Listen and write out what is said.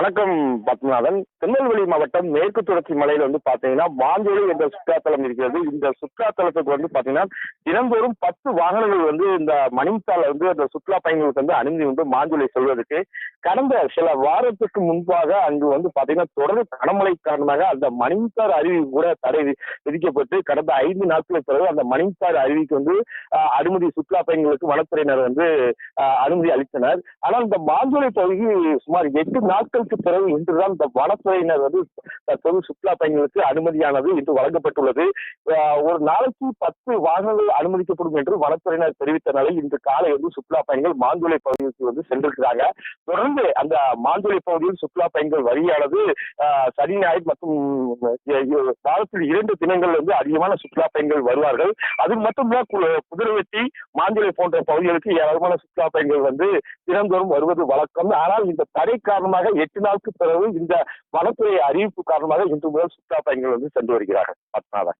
வணக்கம் பத்மநாதன். திருநெல்வேலி மாவட்டம் மேற்கு தொடர்ச்சி மலையில வந்து பாத்தீங்கன்னா மாஞ்சோலி என்ற சுற்றுலாத்தலம் இருக்கிறது. இந்த சுற்றுலாத்தலத்துக்கு வந்து பாத்தீங்கன்னா தினந்தோறும் பத்து வாகனங்கள் வந்து இந்த மணிமுத்தால வந்து அந்த சுற்றுலா பயணிகளுக்கு வந்து அனுமதி உண்டு மாஞ்சோலை செல்வதற்கு கடந்த சில வாரத்துக்கு முன்பாக அங்கு வந்து பாத்தீங்கன்னா தொடர்ந்து கனமழை காரணமாக அந்த மணிமுத்தாறு அருவி கூட தடை விதிக்கப்பட்டு கடந்த ஐந்து நாட்களுக்கு பிறகு அந்த மணிமுத்தாறு அருவிக்கு வந்து ஆஹ், அனுமதி சுற்றுலா பயணிகளுக்கு வனத்துறையினர் வந்து அனுமதி அளித்தனர். ஆனால் இந்த மாஞ்சோலை பகுதி சுமார் எட்டு நாட்கள் அதற்கு பிறகு இன்றுதான் இந்த வனத்துறையினர் வந்து தற்போது சுற்றுலா பயணிகளுக்கு அனுமதியானது இன்று வழங்கப்பட்டுள்ளது. ஒரு நாளைக்கு பத்து வாகனங்கள் அனுமதிக்கப்படும் என்று வனத்துறையினர் தெரிவித்த நிலையில் இன்று காலை வந்து சுற்றுலா பயணிகள் மாந்துளை பகுதிக்கு வந்து சென்றிருக்கிறாங்க. தொடர்ந்து அந்த மாந்துளை பகுதியில் சுற்றுலா பயணிகள் வரியானது ஆஹ் சனி ஞாயிறு மற்றும் வாரத்தில் இரண்டு தினங்கள் வந்து அதிகமான சுற்றுலா பயணிகள் வருவார்கள். அது மட்டுமல்ல குதிரவெட்டி குதிரைவெட்டி போன்ற பகுதிகளுக்கு ஏராளமான சுற்றுலா பயணிகள் வந்து தினந்தோறும் வருவது வழக்கம். ஆனால் இந்த தடை காரணமாக எட்டு நாளுக்கு பிறகு இந்த வனத்துறை அறிவிப்பு காரணமாக இன்று முதல் சுற்றுலா பயணிகள் வந்து சென்று வருகிறார்கள். பத்மநாதன்